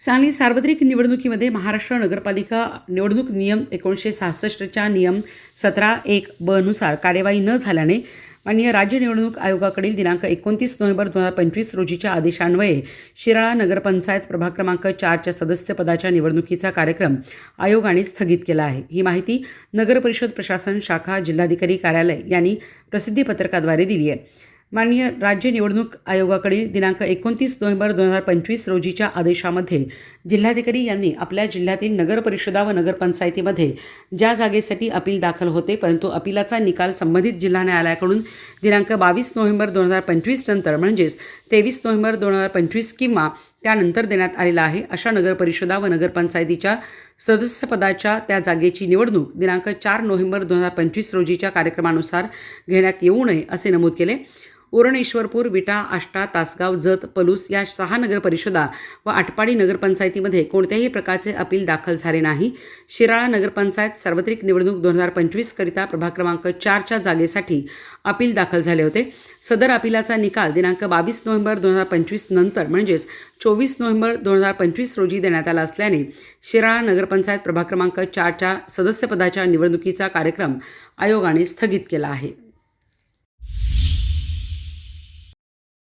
सांगली सार्वत्रिक निवडणुकीमध्ये महाराष्ट्र नगरपालिका निवडणूक नियम एकोणीसशे सहासष्टच्या नियम सतरा एक बनुसार कार्यवाही न झाल्याने माननीय राज्य निवडणूक आयोगाकडील दिनांक एकोणतीस नोव्हेंबर दोन हजार पंचवीस रोजीच्या आदेशान्वये शिराळा नगरपंचायत प्रभाग क्रमांक चारच्या सदस्यपदाच्या निवडणुकीचा कार्यक्रम आयोगाने स्थगित केला आहे. ही माहिती नगरपरिषद प्रशासन शाखा जिल्हाधिकारी कार्यालय यांनी प्रसिद्धीपत्रकाद्वारे दिली आहे. माननीय राज्य निवडणूक आयोगाकडील दिनांक एकोणतीस नोव्हेंबर दोन हजार पंचवीस रोजीच्या आदेशामध्ये जिल्हाधिकारी यांनी आपल्या जिल्ह्यातील नगरपरिषदा व नगरपंचायतीमध्ये ज्या जागेसाठी अपील दाखल होते परंतु अपिलाचा निकाल संबंधित जिल्हा न्यायालयाकडून दिनांक बावीस नोव्हेंबर दोन हजार पंचवीस नंतर म्हणजेच तेवीस नोव्हेंबर दोन हजार पंचवीस किंवा त्यानंतर देण्यात आलेला आहे अशा नगरपरिषदा व नगरपंचायतीच्या सदस्यपदाच्या त्या जागेची निवडणूक दिनांक चार नोव्हेंबर दोन हजार पंचवीस रोजीच्या कार्यक्रमानुसार घेण्यात येऊ नये असे नमूद केले. ओरणेश्वरपूर विटा आष्टा तासगाव जत पलूस या सहा नगरपरिषदा व आटपाडी नगरपंचायतीमध्ये कोणत्याही प्रकारचे अपील दाखल झाले नाही. शिराळा नगरपंचायत सार्वत्रिक निवडणूक दोन हजार पंचवीसकरिता प्रभाग क्रमांक चारच्या जागेसाठी अपील दाखल झाले होते. सदर अपिलाचा निकाल दिनांक बावीस नोव्हेंबर दोन हजार पंचवीस नंतर म्हणजेच चोवीस नोव्हेंबर दोन हजार पंचवीस रोजी देण्यात आला असल्याने शिराळा नगरपंचायत प्रभाग क्रमांक चारच्या सदस्यपदाच्या निवडणुकीचा कार्यक्रम आयोगाने स्थगित केला आहे.